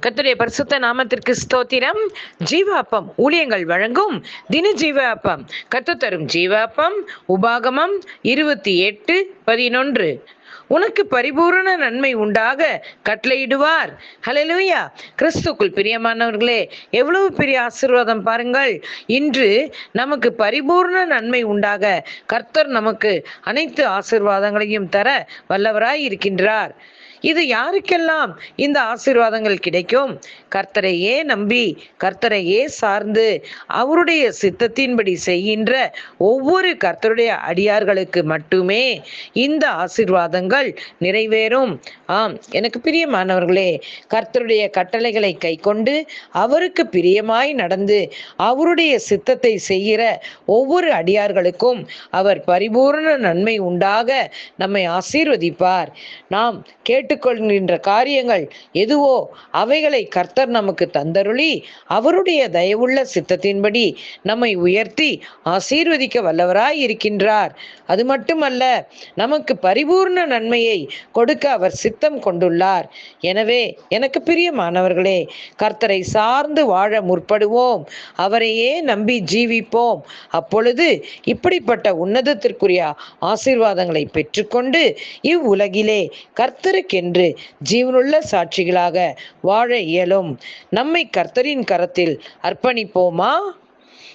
கத்துடைய பரிசுத்த நாமத்திற்கு ஸ்தோத்திரம். ஜீவாப்பம் ஊழியங்கள் வழங்கும் தின ஜீவாப்பம். கத்து தரும் ஜீவாப்பம் உபாகமம் இருபத்தி எட்டு பதினொன்று. உனக்கு பரிபூரண நன்மை உண்டாக கட்டளையிடுவார். ஹலலூயா கிறிஸ்துக்குள் பிரியமானவர்களே எவ்வளவு பெரிய ஆசீர்வாதம் பாருங்கள். இன்று நமக்கு பரிபூர்ண நன்மை உண்டாக கர்த்தர் நமக்கு அனைத்து ஆசீர்வாதங்களையும் தர வல்லவராய் இருக்கின்றார். இது யாருக்கெல்லாம் இந்த ஆசீர்வாதங்கள் கிடைக்கும்? கர்த்தரையே நம்பி கர்த்தரையே சார்ந்து அவருடைய சித்தத்தின்படி செய்கின்ற ஒவ்வொரு கர்த்தருடைய அடியார்களுக்கு மட்டுமே இந்த ஆசீர்வாதங்கள் நிறைவேறும். ஆம் எனக்கு பிரியமானவர்களே கர்த்தருடைய கட்டளைகளை கை கொண்டு அவருக்கு பிரியமாய் நடந்து அவருடைய சித்தத்தை செய்கிற ஒவ்வொரு அடியார்களுக்கும் அவர் பரிபூர்ண நன்மை உண்டாக நம்மை ஆசீர்வதிப்பார். நாம் கேட்டுக்கொள்கின்ற காரியங்கள் எதுவோ அவைகளை கர்த்தர் நமக்கு தந்தருளி அவருடைய தயவுள்ள சித்தத்தின்படி நம்மை உயர்த்தி ஆசீர்வதிக்க வல்லவராய் இருக்கின்றார். அது மட்டுமல்ல நமக்கு பரிபூர்ண நன்மையை கொடுக்க அவர் சித்தம் கொண்டுள்ளார். எனவே எனக்கு பிரியமானவர்களே கர்த்தரை சார்ந்து வாழ முற்படுவோம். அவரையே நம்பி ஜீவிப்போம். அப்பொழுது இப்படிப்பட்ட உன்னதத்திற்குரிய ஆசீர்வாதங்களை பெற்றுக்கொண்டு இவ்வுலகிலே கர்த்தருக்கு என்று ஜீவனுள்ள சாட்சிகளாக வாழ இயலும். நம்மை கர்த்தரின் கரத்தில் அர்ப்பணிப்போமா?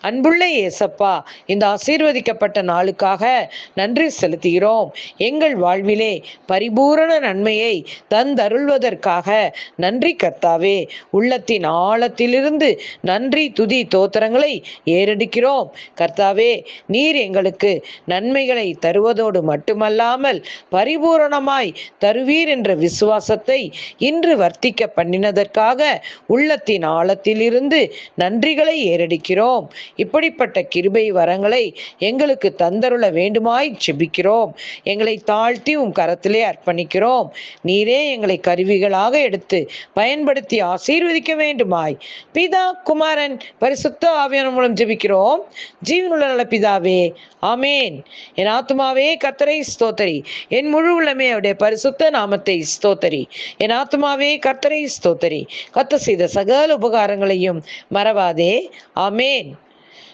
அன்புள்ள ஏசப்பா இந்த ஆசீர்வதிக்கப்பட்ட நாளுக்காக நன்றி செலுத்துகிறோம். எங்கள் வாழ்விலே பரிபூரண நன்மையை தந்தருள்வதற்காக நன்றி கர்த்தாவே. உள்ளத்தின் ஆழத்திலிருந்து நன்றி துதி தோத்திரங்களை ஏறெடுக்கிறோம். கர்த்தாவே நீர் எங்களுக்கு நன்மைகளை தருவதோடு மட்டுமல்லாமல் பரிபூரணமாய் தருவீர் என்ற விசுவாசத்தை இன்று வர்த்திக்க பண்ணினதற்காக உள்ளத்தின் ஆழத்திலிருந்து நன்றிகளை ஏறெடுக்கிறோம். இப்படிப்பட்ட கிருபை வரங்களை எங்களுக்கு தந்தருள வேண்டுமாய் செபிக்கிறோம் எங்களை தாழ்த்தி உம் கரத்திலே அர்ப்பணிக்கிறோம். நீரே எங்களை கருவிகளாக எடுத்து பயன்படுத்தி ஆசீர்வதிக்க வேண்டுமாய். பிதா குமாரன் பரிசுத்த ஆவியான மூலம் ஜெபிக்கிறோம். ஜீவனுள்ள நல்ல பிதாவே ஆமேன். என் ஆத்மாவே கத்தரை ஸ்தோத்தரி. என் முழு உள்ளமே அவருடைய பரிசுத்த நாமத்தை ஸ்தோத்தரி. என் ஆத்மாவே கத்தரை ஸ்தோத்தரி. கத்த செய்த சகல உபகாரங்களையும் மறவாதே. ஆமேன்.